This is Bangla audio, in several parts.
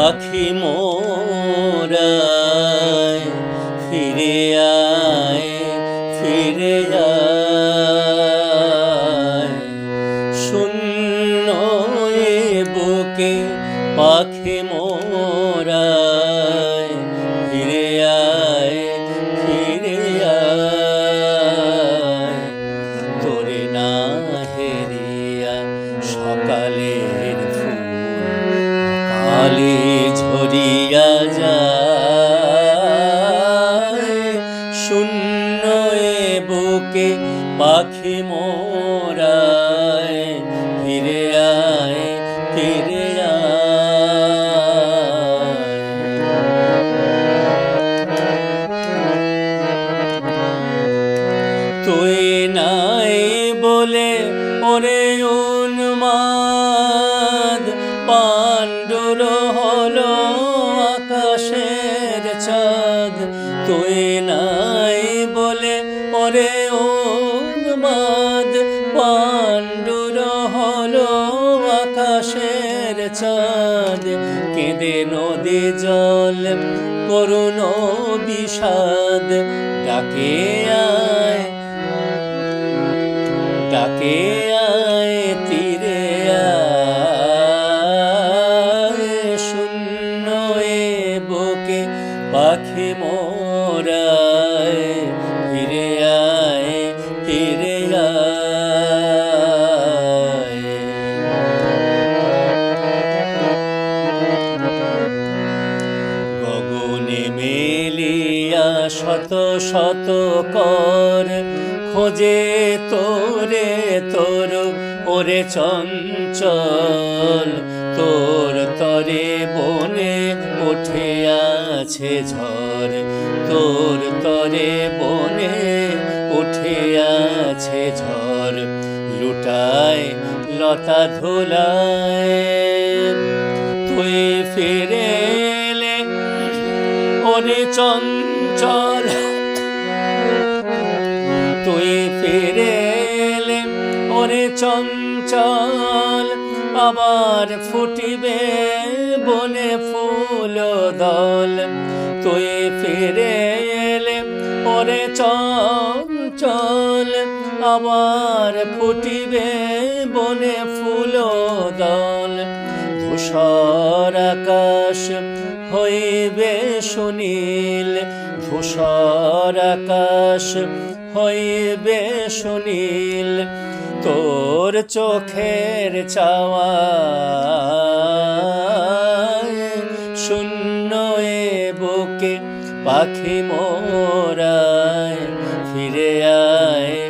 পাখি মোরায়, ফিরে আয় ফিরে আয়। শূন্য বুকে পাখি মোরায়, ফিরে আয় ফিরে আয়। তোরে না হেরিয়া সকালে নাই বলে, ওরে উন্মাদ, পাণ্ডুর হলো আকাশের চাঁদ। তুই নাই বলে, ওরে উন্মাদ, পাণ্ডুর হলো আকাশের চাঁদ। কেঁদে নদী জল, করুণ বিষাদ, ডাকে আয় ডাকে আয় তীরে আয় শূন্য বুকে পাখি মোরায় শত শত কর খোঁজে তোরে তোর, ওরে চঞ্চল তোর তরে বনে উঠে আছে ঝড়, তোর তরে বনে উঠে আছে ঝড়, লুটায় লতা ধুলায় তুই ফিরে ওরে চঞ্চল। তুই ফিরে এলে ওরে চঞ্চল, আবার ফুটিবে বনে ফুল দল। তুই ফিরে এলে ওরে চঞ্চল, আবার ফুটিবে বনে ফুল দল। ধূসর আকাশ হইবে সুনীল, ধূসর আকাশ হইবে সুনীল, তোর চোখের চাওয়া শূন্য এ বুকে পাখি মোরায়, ফিরে আয়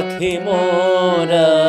পাখি মোরা